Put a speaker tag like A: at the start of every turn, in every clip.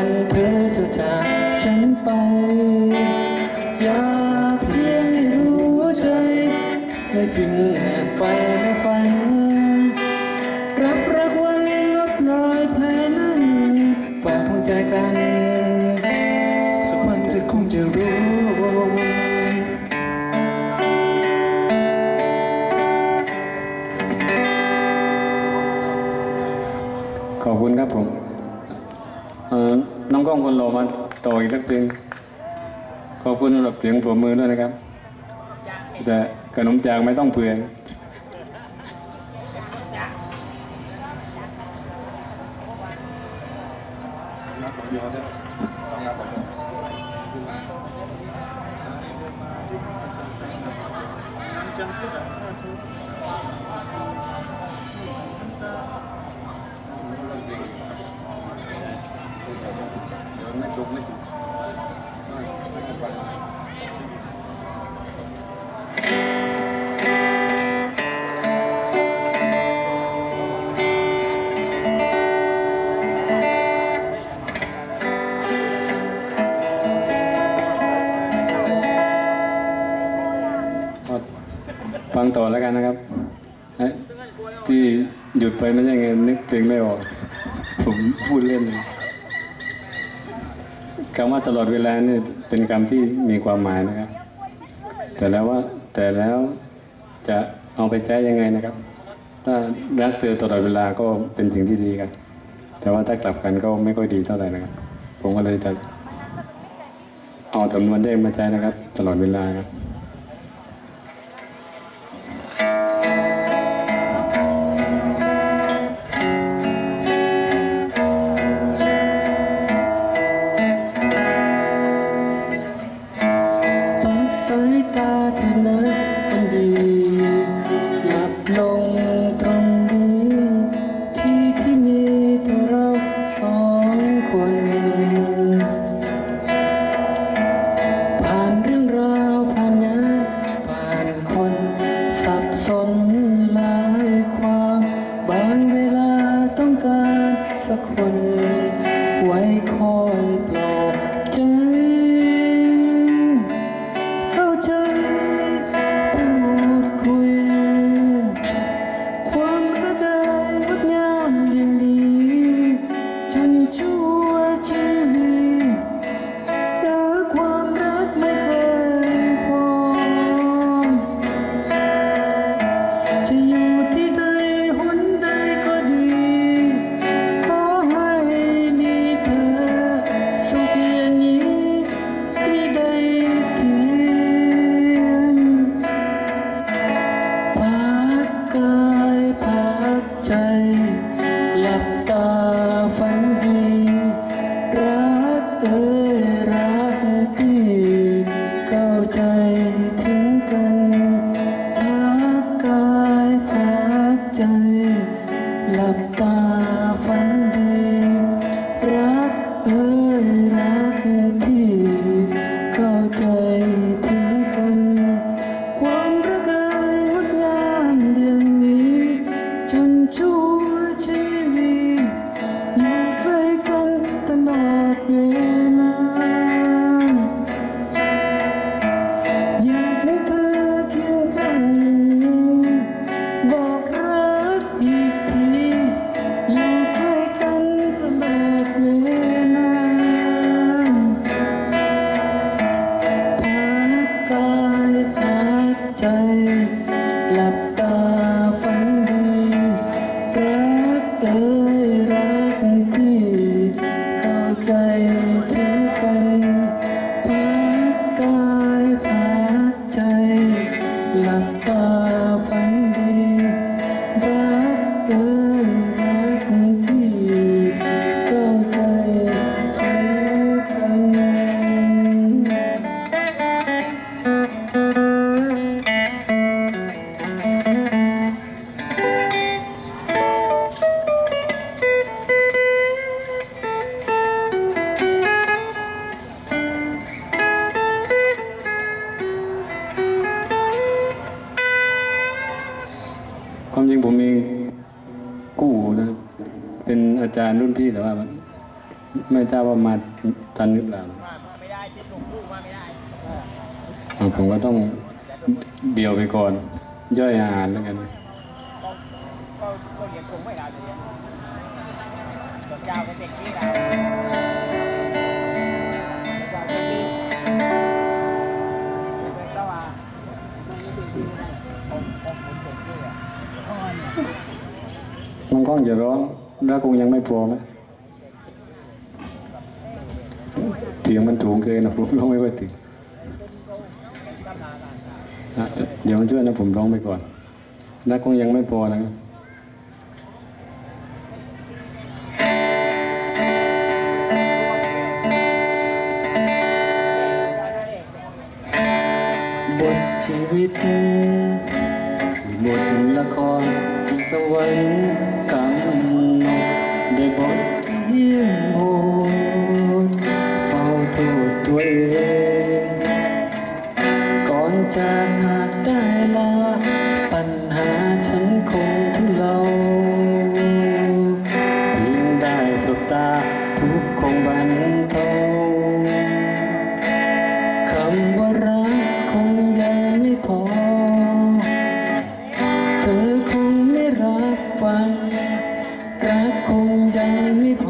A: วันเธอจะจากฉันไป อยากเพียงให้รู้ใจในสิ่ง กล้องคนรอมาต่ออีกสักเพลงขอบคุณสำหรับเสียงปรบมือด้วยนะครับ แต่ขนมจากไม่ต้องเปลือง ฟังต่อแล้วกันนะครับ ที่หยุดไปไม่ใช่ไงนึกเพลงไม่ออก ผมพูดเล่นเลย คำว่าตลอดเวลานี่เป็นคำที่มีความหมายนะครับ แต่แล้วว่าแต่แล้วจะเอาไปใช้ยังไงนะครับ ถ้ารักเธอตลอดเวลาก็เป็นสิ่งที่ดีครับแต่ว่าถ้ากลับกันก็ไม่ค่อยดีเท่าไหร่นะครับ ผมก็เลยจะเอาจำนวนเลขมาใช้นะครับ ตลอดเวลาครับานรุ่นพี่แต่ว่ามันไม่ทราบว่ามาทันหรือเปล่า
B: มาไม่ได้ที่ส่งลูกมาไม่ได้
A: อ่าผมก็ต้องเดี่ยวไปก่อน ย่อยอาหารแล้วกัน
B: ก็ก็ก็เรียนคงไม่ได้เลยส่วนยาวก็เด็กที่เรายาวเป็นที่เป็นสว่าไม่ได้ดีนะผมผมผมเด็กที่อะอ๋อเนี่ย
A: น้องกล้องจะร้อง แล้วคงยังไม่พอไหมเสียงมันถูงเกินนะผมร้องไม่ค่อยถึงเดี๋ยวมันช่วยนะผมร้องไปก่อนแล้วคงยังไม่พอนะครับบทชีวิตบทละครที่สวรรค์ ตัวเอง ก่อนจากหากได้ลา ปัญหาฉันคงทุเลาเพียงได้สบตาทุกคงบรรเทาคำว่ารักคงยังไม่พอ เธอคงไม่รับฟัง รักคงยังไม่พอ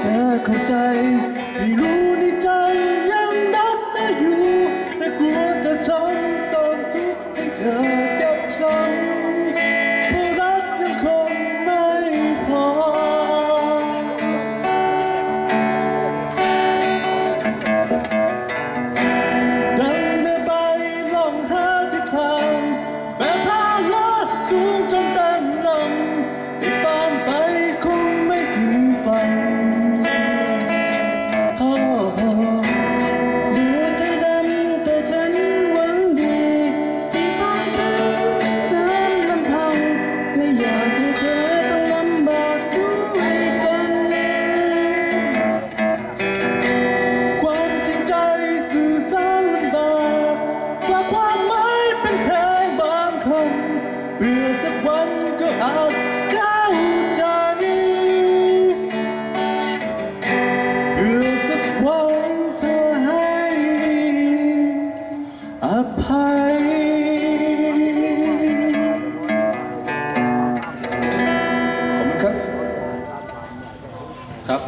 A: เธอเข้าใจไม่รู้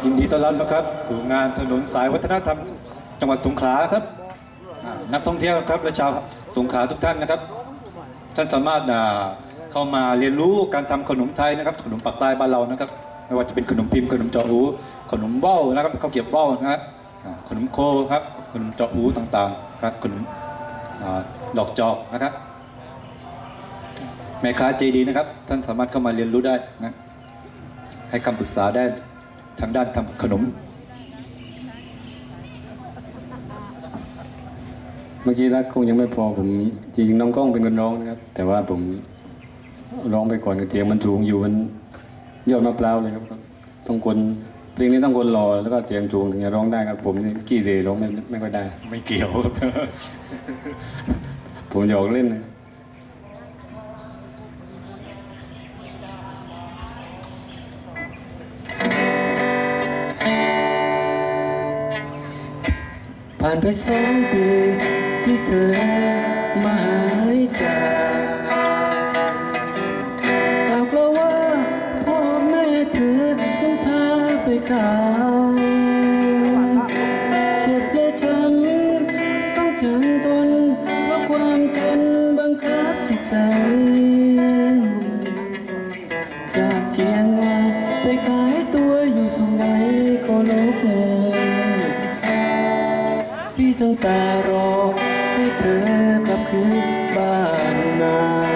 A: ยินดีต้อนรับนะ
C: ครับสู่งานถนนสายวัฒนธรรม จังหวัดสงขลาครับอ่านักท่องเที่ยวครับและชาวสงขลาทุกท่านนะครับ ท่านสามารถอ่าเข้ามาเรียนรู้การทำขนมไทยนะครับ ขนมปักใต้บ้านเรานะครับ ไม่ว่าจะเป็นขนมพิมพ์ขนมเจาะหูขนมเบ้านะครับข้าวเกรี๊ยวเบ้านะครับอ่าขนมโคครับขนมเจาะหูต่างๆครับขนมอ่าดอกจอกนะครับ แม่ค้าใจดีนะครับ ท่านสามารถเข้ามาเรียนรู้ได้นะให้คำปรึกษาได้ ทางด้านทำขนม
A: เมื่อกี้รักคงยังไม่พอผมจริงๆน้องกล้องเป็นคนร้องนะครับ แต่ว่าผมร้องไปก่อนเสียงมันสูงอยู่มันยอดมะพร้าวเลยครับต้องคนเพลงนี้ต้องคนรอแล้วก็เสียงสูงถึงจะร้องได้ครับ ผมนี่กี้เดร้องไม่ไม่ค่อยได้
C: ไม่เกี่ยวครับ
A: ผมหยอกเล่นนะ understand it, did the end. พี่ตั้งแต่รอให้เธอกลับคืนบ้านนา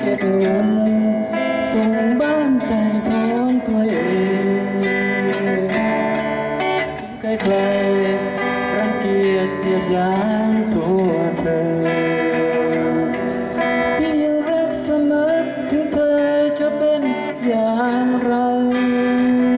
A: Thank you.